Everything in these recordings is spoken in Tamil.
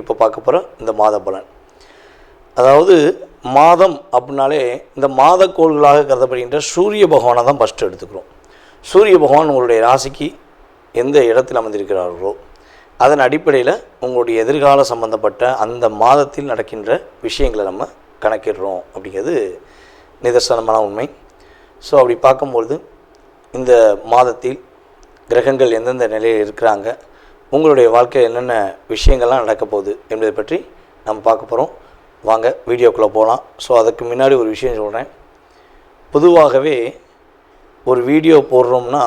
இப்போ பார்க்க போகிற இந்த மாத பலன். அதாவது மாதம் அப்படின்னாலே இந்த மாத கோள்களாக கருதப்படுகின்ற சூரிய பகவானை தான் ஃபஸ்ட்டு எடுத்துக்கிறோம். சூரிய பகவான் உங்களுடைய ராசிக்கு எந்த இடத்தில் அமர்ந்திருக்கிறார்களோ அதன் அடிப்படையில் உங்களுடைய எதிர்கால சம்பந்தப்பட்ட அந்த மாதத்தில் நடக்கின்ற விஷயங்களை நம்ம கணக்கிடுறோம் அப்படிங்கிறது நிதர்சனமான உண்மை. ஸோ அப்படி பார்க்கும்பொழுது இந்த மாதத்தில் கிரகங்கள் எந்தெந்த நிலையில் இருக்கிறாங்க உங்களுடைய வாழ்க்கையில் என்னென்ன விஷயங்கள்லாம் நடக்க போகுது என்பதை பற்றி நம்ம பார்க்க போகிறோம் வாங்க வீடியோக்குள்ளே போகலாம் ஸோ அதுக்கு முன்னாடி ஒரு விஷயம் சொல்கிறேன் பொதுவாகவே ஒரு வீடியோ போடுறோம்னா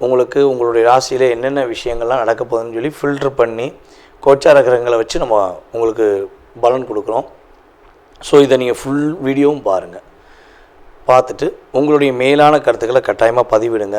உங்களுக்கு உங்களுடைய ராசியில் என்னென்ன விஷயங்கள்லாம் நடக்க போகுதுன்னு சொல்லி ஃபில்டர் பண்ணி கோச்சார கிரகங்களை வச்சு நம்ம உங்களுக்கு பலன் கொடுக்குறோம். ஸோ இதை நீங்கள் ஃபுல் வீடியோவும் பாருங்கள் பார்த்துட்டு உங்களுடைய மேலான கருத்துக்களை கட்டாயமாக பதிவிடுங்க.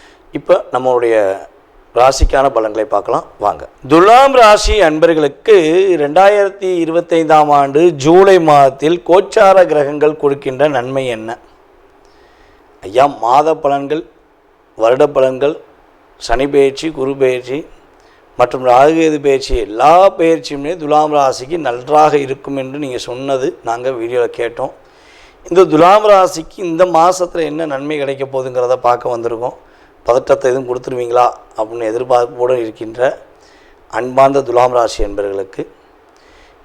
இப்போ நம்மளுடைய ராசிக்கான பலன்களை பார்க்கலாம். வாங்க. துலாம் ராசி அன்பர்களுக்கு ரெண்டாயிரத்தி இருபத்தைந்தாம் ஆண்டு ஜூலை மாதத்தில் கோச்சார கிரகங்கள் கொடுக்கின்ற நன்மை என்ன? ஐயா மாத பலன்கள் வருட பலன்கள் சனி பயிற்சி குரு பயிற்சி மற்றும் ராகுகேது பயிற்சி எல்லா பயிற்சியுமே துலாம் ராசிக்கு நன்றாக இருக்கும் என்று நீங்கள் சொன்னது நாங்கள் வீடியோவில் கேட்டோம். இந்த துலாம் ராசிக்கு இந்த மாதத்தில் என்ன நன்மை கிடைக்க போகுதுங்கிறத பார்க்க வந்திருக்கோம். பதற்றத்தை எதுவும் கொடுத்துருவீங்களா? அப்படின்னு எதிர்பார்ப்போடு இருக்கின்ற அன்பார்ந்த துலாம் ராசி என்பவர்களுக்கு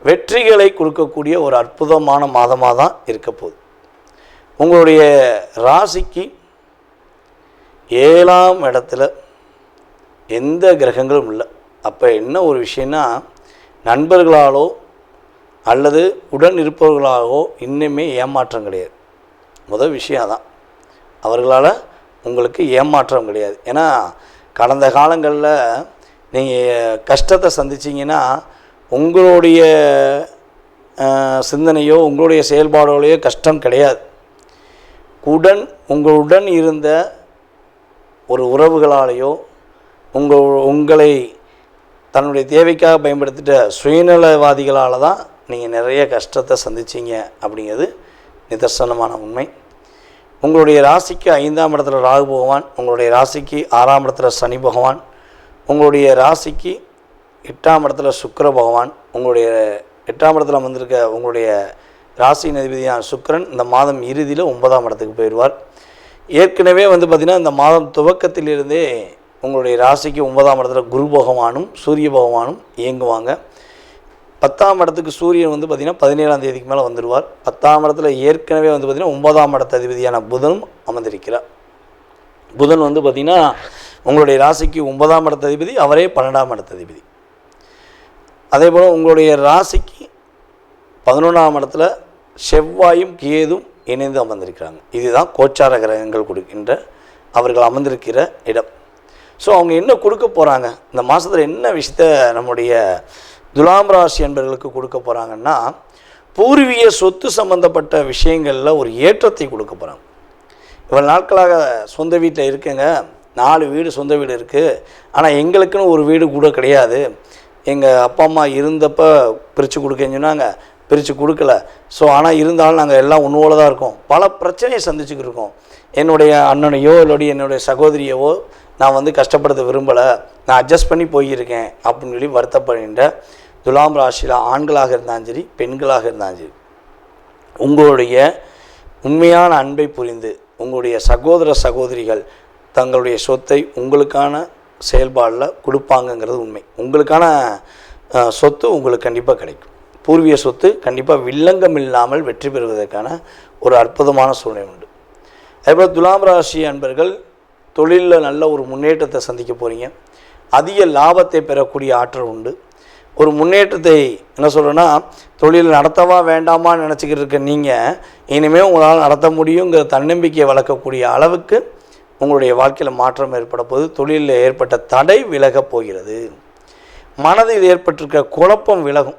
வெற்றிகளை கொடுக்கக்கூடிய ஒரு அற்புதமான மாதமாக தான் இருக்க போகுது. உங்களுடைய ராசிக்கு ஏழாம் இடத்துல எந்த கிரகங்களும் இல்லை. அப்போ என்ன ஒரு விஷயம்னா நண்பர்களாலோ அல்லது உடன் இருப்பவர்களாகவோ இன்னுமே ஏமாற்றம் கிடையாது. முதல் விஷயம் அதான். அவர்களால் உங்களுக்கு ஏமாற்றம் கிடையாது. ஏன்னா கடந்த காலங்களில் நீங்கள் கஷ்டத்தை சந்திச்சிங்கன்னா உங்களுடைய சிந்தனையோ உங்களுடைய செயல்பாடுகளையோ கஷ்டம் கிடையாது. உடன் உங்களுடன் இருந்த ஒரு உறவுகளாலேயோ உங்கள் உங்களை தன்னுடைய தேவைக்காக பயன்படுத்திட்ட சுயநலவாதிகளால் தான் நீங்கள் நிறைய கஷ்டத்தை சந்திச்சீங்க அப்படிங்கிறது நிதர்சனமான உண்மை. உங்களுடைய ராசிக்கு ஐந்தாம் இடத்துல ராகு பகவான் உங்களுடைய ராசிக்கு ஆறாம் இடத்துல சனி பகவான் உங்களுடைய ராசிக்கு எட்டாம் இடத்துல சுக்கர பகவான் உங்களுடைய எட்டாம் இடத்துல வந்திருக்க உங்களுடைய ராசி அதிபதியான சுக்கரன் இந்த மாதம் இறுதியில் ஒன்பதாம் இடத்துக்கு போயிடுவார். ஏற்கனவே வந்து பார்த்திங்கன்னா இந்த மாதம் துவக்கத்திலிருந்தே உங்களுடைய ராசிக்கு ஒன்பதாம் இடத்துல குரு பகவானும் சூரிய பகவானும் இயங்குவாங்க. பத்தாம் இடத்துக்கு சூரியன் வந்து பார்த்திங்கன்னா பதினேழாம் தேதிக்கு மேலே வந்துடுவார். பத்தாம் இடத்துல ஏற்கனவே வந்து பார்த்திங்கன்னா ஒன்பதாம் இடத்த அதிபதியான புதனும் அமர்ந்திருக்கிறார். புதன் வந்து பார்த்திங்கன்னா உங்களுடைய ராசிக்கு ஒன்பதாம் இடத்த அதிபதி அவரே பன்னெண்டாம் இடத்த அதிபதி. அதே போல் உங்களுடைய ராசிக்கு பதினொன்றாம் இடத்துல செவ்வாயும் கேதும் இணைந்து அமர்ந்திருக்கிறாங்க. இதுதான் கோச்சார கிரகங்கள் கொடுக்கின்ற அவர்கள் அமர்ந்திருக்கிற இடம். ஸோ அவங்க என்ன கொடுக்க போகிறாங்க இந்த மாதத்தில் என்ன விஷயத்த நம்முடைய துலாம் ராசி என்பவர்களுக்கு கொடுக்க போகிறாங்கன்னா பூர்வீக சொத்து சம்பந்தப்பட்ட விஷயங்களில் ஒரு ஏற்றத்தை கொடுக்க போகிறாங்க இவ்வளோ நாட்களாக சொந்த வீட்டில் இருக்குங்க. நாலு வீடு சொந்த வீடு இருக்குது ஆனால் எங்களுக்குன்னு ஒரு வீடு கூட கிடையாது. எங்கள் அப்பா அம்மா இருந்தப்போ பிரித்து கொடுக்கன்னு சொன்னாங்க. பிரித்து கொடுக்கல. ஸோ ஆனால் இருந்தாலும் நாங்கள் எல்லாம் உணவோடு தான் இருக்கோம். பல பிரச்சனையை சந்திச்சுக்கிட்டு இருக்கோம். என்னுடைய அண்ணனையோ இல்லாட்டி என்னுடைய சகோதரியவோ நான் வந்து கஷ்டப்படுத்த விரும்பலை. நான் அட்ஜஸ்ட் பண்ணி போயிருக்கேன் அப்படின்னு சொல்லி வருத்தப்படுகின்ற துலாம் ராசியில் ஆண்களாக இருந்தாலும் சரி பெண்களாக இருந்தாலும் சரி உங்களுடைய உண்மையான அன்பை புரிந்து உங்களுடைய சகோதர சகோதரிகள் தங்களுடைய சொத்தை உங்களுக்கான செயல்பாடில் கொடுப்பாங்கங்கிறது உண்மை. உங்களுக்கான சொத்து உங்களுக்கு கண்டிப்பாக கிடைக்கும். பூர்வீக சொத்து கண்டிப்பாக வில்லங்கம் இல்லாமல் வெற்றி பெறுவதற்கான ஒரு அற்புதமான சூழ்நிலை உண்டு. அதேபோல் துலாம் ராசி அன்பர்கள் தொழிலில் நல்ல ஒரு முன்னேற்றத்தை சந்திக்க போகிறீங்க அதிக லாபத்தை பெறக்கூடிய ஆற்றல் உண்டு. ஒரு முன்னேற்றத்தை என்ன சொல்கிறேன்னா தொழில் நடத்தவா வேண்டாமான்னு நினச்சிக்கிட்டு இருக்க நீங்கள் இனிமேல் உங்களால் நடத்த முடியுங்கிற தன்னம்பிக்கையை வளர்க்கக்கூடிய அளவுக்கு உங்களுடைய வாழ்க்கையில் மாற்றம் ஏற்பட போது தொழிலில் ஏற்பட்ட தடை விலகப் போகிறது. மனதில் ஏற்பட்டிருக்க குழப்பம் விலகும்.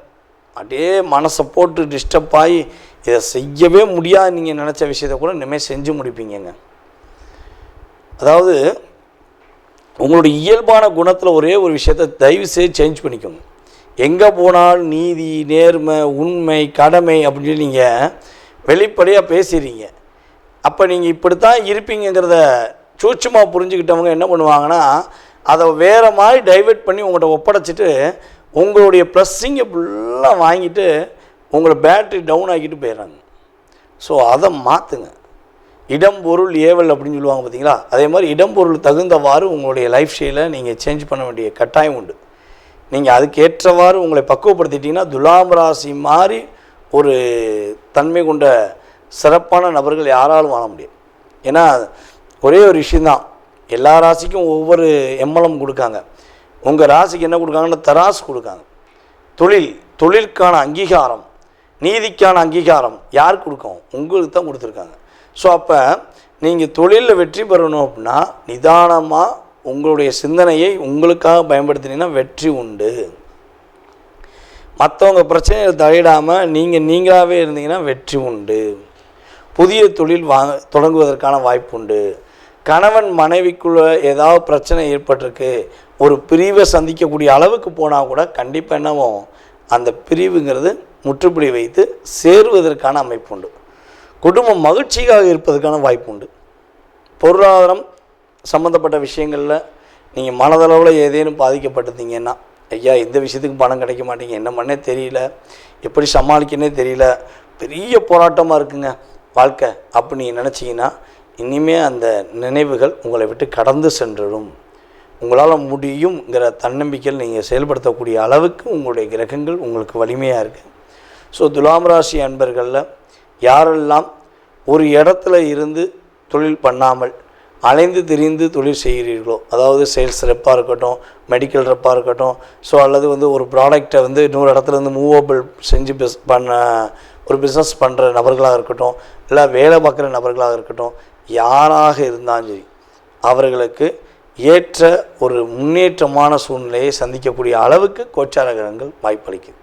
அப்படியே மனசை போட்டு டிஸ்டர்ப் ஆகி இதை செய்யவே முடியாது நீங்கள் நினச்ச விஷயத்த கூட இனிமேல் செஞ்சு முடிப்பீங்கங்க. அதாவது உங்களுடைய இயல்பான குணத்தில் ஒரே ஒரு விஷயத்தை தயவு செய்து சேஞ்ச் பண்ணிக்கோங்க. எங்கே போனாலும் நீதி நேர்மை உண்மை கடமை அப்படின்னு சொல்லி நீங்கள் வெளிப்படையாக பேசுகிறீங்க அப்போ நீங்கள் இப்படித்தான் இருப்பீங்கிறத சூட்சமாக புரிஞ்சுக்கிட்டவங்க என்ன பண்ணுவாங்கன்னா அதை வேறு மாதிரி டைவெர்ட் பண்ணி உங்கள்கிட்ட ஒப்படைச்சிட்டு உங்களுடைய ப்ளஸ்ஸிங்கை ஃபுல்லாக வாங்கிட்டு உங்களை பேட்ரி டவுன் ஆக்கிட்டு போயிடுறாங்க. ஸோ அதை மாற்றுங்க இடம் பொருள் ஏவல் அப்படின்னு சொல்லுவாங்க பார்த்தீங்களா அதே மாதிரி இடம் பொருள் தகுந்தவாறு உங்களுடைய லைஃப் ஸ்டைலை நீங்கள் சேஞ்ச் பண்ண வேண்டிய கட்டாயம் உண்டு. நீங்கள் அதுக்கு ஏற்றவாறு உங்களை பக்குவப்படுத்திட்டீங்கன்னா துலாம் ராசி மாதிரி ஒரு தன்மை கொண்ட சிறப்பான நபர்கள் யாராலும் வாழ முடியும் ஏன்னா ஒரே ஒரு விஷயந்தான் எல்லா ராசிக்கும் ஒவ்வொரு எம்மலம் கொடுக்காங்க. உங்கள் ராசிக்கு என்ன கொடுக்காங்கன்னா தராசு கொடுக்காங்க. தொழில் தொழிலுக்கான அங்கீகாரம் நீதிக்கான அங்கீகாரம் யார் கொடுக்கும்? உங்களுக்கு தான் கொடுத்துருக்காங்க. ஸோ அப்போ நீங்கள் தொழிலில் வெற்றி பெறணும் அப்படின்னா நிதானமாக உங்களுடைய சிந்தனையை உங்களுக்காக பயன்படுத்தினீங்கன்னா வெற்றி உண்டு. மற்றவங்க பிரச்சனையில் தலையிடாமல் நீங்கள் நீங்களாகவே இருந்தீங்கன்னா வெற்றி உண்டு. புதிய தொழில் வாங்க தொடங்குவதற்கான வாய்ப்பு உண்டு. கணவன் மனைவிக்குள்ள ஏதாவது பிரச்சனை ஏற்பட்டிருக்கு ஒரு பிரிவை சந்திக்கக்கூடிய அளவுக்கு போனால் கூட கண்டிப்பாக என்னவோ அந்த பிரிவுங்கிறது முற்றுப்புள்ளி வைத்து சேருவதற்கான அமைப்பு உண்டு. குடும்பம் மகிழ்ச்சியாக இருப்பதற்கான வாய்ப்பு உண்டு. பொருளாதாரம் சம்மந்தப்பட்ட விஷயங்களில் நீங்கள் மனதளவில் ஏதேனும் பாதிக்கப்பட்டிருந்தீங்கன்னா ஐயா இந்த விஷயத்துக்கு பணம் கிடைக்க மாட்டேங்க என்ன பண்ணே தெரியல எப்படி சமாளிக்கனே தெரியல பெரிய போராட்டமாக இருக்குங்க வாழ்க்கை. அப்படி நீங்கள் நினச்சிங்கன்னா இனிமே அந்த நினைவுகள் உங்களை விட்டு கடந்து சென்றுடும். உங்களால் முடியுங்கிற தன்னம்பிக்கையில் நீங்கள் செயல்படுத்தக்கூடிய அளவுக்கு உங்களுடைய கிரகங்கள் உங்களுக்கு வலிமையாக இருக்குது ஸோ துலாம் ராசி அன்பர்களில் யாரெல்லாம் ஒரு இடத்துல இருந்து தொழில் பண்ணாமல் அலைந்து திரிந்து தொழில் செய்கிறீர்களோ அதாவது சேல்ஸ் ரெப்பாக இருக்கட்டும் மெடிக்கல் ரெப்பாக இருக்கட்டும் ஸோ அல்லது வந்து ஒரு ப்ராடக்டை வந்து இன்னொரு இடத்துல இருந்து மூவபிள் செஞ்சு பிஸ் பண்ண ஒரு பிஸ்னஸ் பண்ணுற நபர்களாக இருக்கட்டும் இல்லை வேலை பார்க்குற நபர்களாக இருக்கட்டும் யாராக இருந்தாலும் சரி அவர்களுக்கு ஏற்ற ஒரு முன்னேற்றமான சூழ்நிலையை சந்திக்கக்கூடிய அளவுக்கு கோச்சார கிரகங்கள் வாய்ப்பளிக்குது.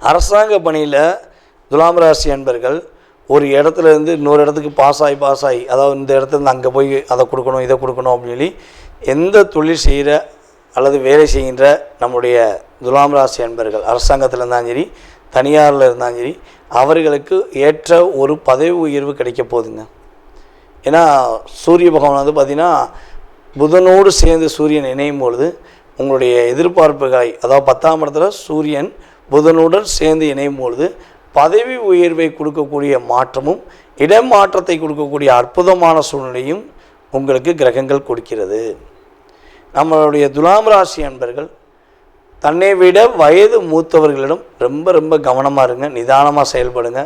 அரசாங்க பணியில் துலாம் ராசி அன்பர்கள் ஒரு இடத்துல இருந்து இன்னொரு இடத்துக்கு பாஸ் ஆகி பாஸ் ஆகி அதாவது இந்த இடத்துல இருந்து அங்கே போய் அதை கொடுக்கணும் இதை கொடுக்கணும் அப்படின்னு சொல்லி எந்த தொழில் செய்கிற அல்லது வேலை செய்கின்ற நம்முடைய துலாம் ராசி அன்பர்கள் அரசாங்கத்தில் இருந்தாலும் சரி தனியாரில் இருந்தாலும் சரி அவர்களுக்கு ஏற்ற ஒரு பதவி உயர்வு கிடைக்க போகுதுங்க. ஏன்னா சூரிய பகவான் வந்து பார்த்திங்கன்னா புதனோடு சேர்ந்து சூரியன் இணையும் பொழுது உங்களுடைய எதிர்பார்ப்புகளை அதாவது பத்தாம் இடத்துல சூரியன் புதனுடன் சேர்ந்து இணையும் பொழுது பதவி உயர்வை கொடுக்கக்கூடிய மாற்றமும் இடம் மாற்றத்தை கொடுக்கக்கூடிய அற்புதமான சூழ்நிலையும் உங்களுக்கு கிரகங்கள் கொடுக்கிறது. நம்மளுடைய துலாம் ராசி அன்பர்கள் தன்னை விட வயது மூத்தவர்களிடம் ரொம்ப ரொம்ப கவனமாக இருங்க நிதானமாக செயல்படுங்க.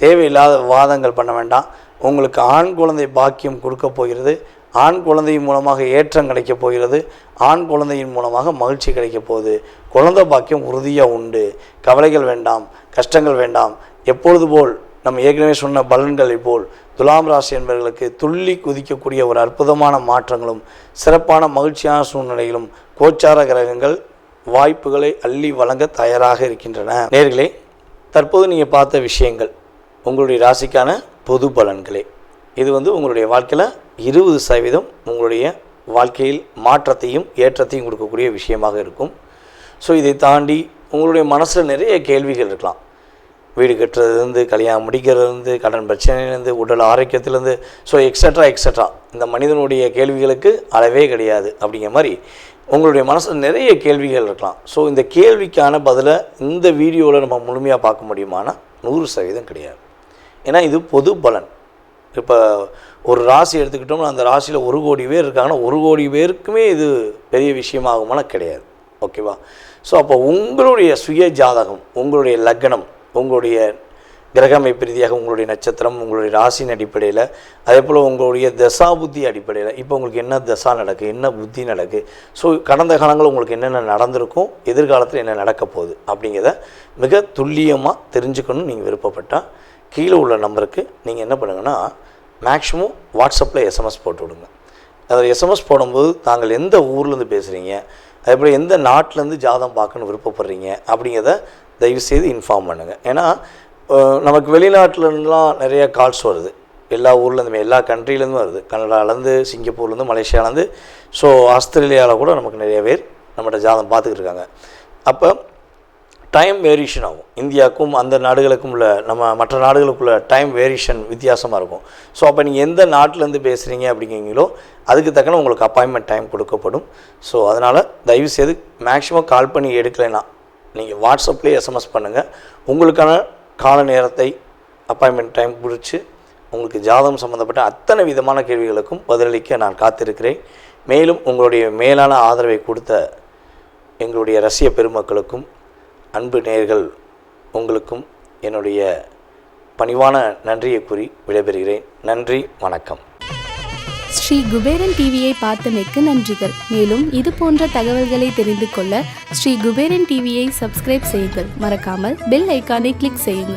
தேவையில்லாத விவாதங்கள் பண்ண வேண்டாம். உங்களுக்கு ஆண் குழந்தை பாக்கியம் கொடுக்க போகிறது. ஆண் குழந்தையின் மூலமாக ஏற்றம் கிடைக்கப் போகிறது ஆண் குழந்தையின் மூலமாக மகிழ்ச்சி கிடைக்கப் போகுது. குழந்தை பாக்கியம் உறுதியாக உண்டு. கவலைகள் வேண்டாம் கஷ்டங்கள் வேண்டாம். எப்பொழுது போல் நம்ம ஏற்கனவே சொன்ன பலன்களை போல் துலாம் ராசி என்பவர்களுக்கு துள்ளி குதிக்கக்கூடிய ஒரு அற்புதமான மாற்றங்களும் சிறப்பான மகிழ்ச்சியான சூழ்நிலைகளும் கோச்சார கிரகங்கள் வாய்ப்புகளை அள்ளி வழங்க தயாராக இருக்கின்றன. நேர்களே தற்போது நீங்கள் பார்த்த விஷயங்கள் உங்களுடைய ராசிக்கான பொது பலன்களே. இது வந்து உங்களுடைய வாழ்க்கையில் இருபது சதவீதம் உங்களுடைய வாழ்க்கையில் மாற்றத்தையும் ஏற்றத்தையும் கொடுக்கக்கூடிய விஷயமாக இருக்கும். ஸோ இதை தாண்டி உங்களுடைய மனசில் நிறைய கேள்விகள் இருக்கலாம். வீடு கட்டுறதுலேருந்து கல்யாணம் முடிக்கிறதுலேருந்து கடன் பிரச்சனையிலேருந்து உடல் ஆரோக்கியத்திலேருந்து ஸோ எக்ஸட்ரா எக்ஸட்ரா இந்த மனிதனுடைய கேள்விகளுக்கு அளவே கிடையாது அப்படிங்கிற மாதிரி உங்களுடைய மனசில் நிறைய கேள்விகள் இருக்கலாம். ஸோ இந்த கேள்விக்கான பதிலை இந்த வீடியோவில் நம்ம முழுமையாக பார்க்க முடியுமானா நூறு சதவீதம் கிடையாது. ஏன்னா இது பொது பலன். இப்போ ஒரு ராசி எடுத்துக்கிட்டோம்னா அந்த ராசியில் ஒரு கோடி பேர் இருக்காங்கன்னா ஒரு கோடி பேருக்குமே இது பெரிய விஷயமாகுமானா கிடையாது. ஓகேவா? ஸோ அப்போ உங்களுடைய சுய ஜாதகம் உங்களுடைய லக்னம் உங்களுடைய கிரகமைப்பு ரீதியாக உங்களுடைய நட்சத்திரம் உங்களுடைய ராசியின் அடிப்படையில் அதே போல் உங்களுடைய தசா புத்தி அடிப்படையில் இப்போ உங்களுக்கு என்ன தசா நடக்கு என்ன புத்தி நடக்கு ஸோ கடந்த காலங்களில் உங்களுக்கு என்னென்ன நடந்திருக்கும் எதிர்காலத்தில் என்ன நடக்க போகுது அப்படிங்கிறத மிக துல்லியமாக தெரிஞ்சுக்கணும்னு நீங்கள் விருப்பப்பட்டால் கீழே உள்ள நம்பருக்கு நீங்கள் என்ன பண்ணுங்கன்னா மேக்ஸிமம் வாட்ஸ்அப்பில் எஸ்எம்எஸ் போட்டு விடுங்க. அதில் எஸ்எம்எஸ் போடும்போது தாங்கள் எந்த ஊர்லேருந்து பேசுகிறீங்க அதேபோல் எந்த நாட்டிலேருந்து ஜாதகம் பார்க்கணுன்னு விருப்பப்படுறீங்க அப்படிங்கிறத தயவுசெய்து இன்ஃபார்ம் பண்ணுங்கள் ஏன்னா நமக்கு வெளிநாட்டிலலாம் நிறைய கால்ஸ் வருது. எல்லா ஊர்லேருந்துமே எல்லா கண்ட்ரிலேருந்து வருது. கனடாலேருந்து சிங்கப்பூர்லேருந்து மலேசியாலேருந்து. ஸோ ஆஸ்திரேலியாவில் கூட நமக்கு நிறைய பேர் நம்மகிட்ட ஜாதகம் பார்த்துக்கிட்டு இருக்காங்க. அப்போ டைம் வேரியேஷன் ஆகும். இந்தியாவுக்கும் அந்த நாடுகளுக்கும் உள்ள நம்ம மற்ற நாடுகளுக்குள்ள டைம் வேரியேஷன் வித்தியாசமாக இருக்கும். ஸோ அப்போ நீங்கள் எந்த நாட்டிலேருந்து பேசுகிறீங்க அப்படிங்கிறீங்களோ அதுக்கு தக்கன உங்களுக்கு அப்பாயின்மெண்ட் டைம் கொடுக்கப்படும். ஸோ அதனால் தயவுசெய்து மேக்ஸிமம் கால் பண்ணி எடுக்கலைன்னா நீங்கள் வாட்ஸ்அப்லேயே எஸ்எம்எஸ் பண்ணுங்கள் உங்களுக்கான கால நேரத்தை அப்பாயின்மெண்ட் டைம் பிடிச்சி உங்களுக்கு ஜாதகம் சம்மந்தப்பட்ட அத்தனை விதமான கேள்விகளுக்கும் பதிலளிக்க நான் காத்திருக்கிறேன். மேலும் உங்களுடைய மேலான ஆதரவை கொடுத்த எங்களுடைய ரசிய பெருமக்களுக்கும் அன்பு நேர்கள் உங்களுக்கும் என்னுடைய பணிவான நன்றியை கூறி விடைபெறுகிறேன். நன்றி வணக்கம். ஸ்ரீ குபேரன் டிவியை பார்த்தமைக்கு நன்றிகள். மேலும் இது போன்ற தகவல்களை தெரிந்து கொள்ள ஸ்ரீ குபேரன் டிவியை சப்ஸ்கிரைப் செய்யுங்கள். மறக்காமல் பெல் ஐக்கானை கிளிக் செய்யுங்கள்.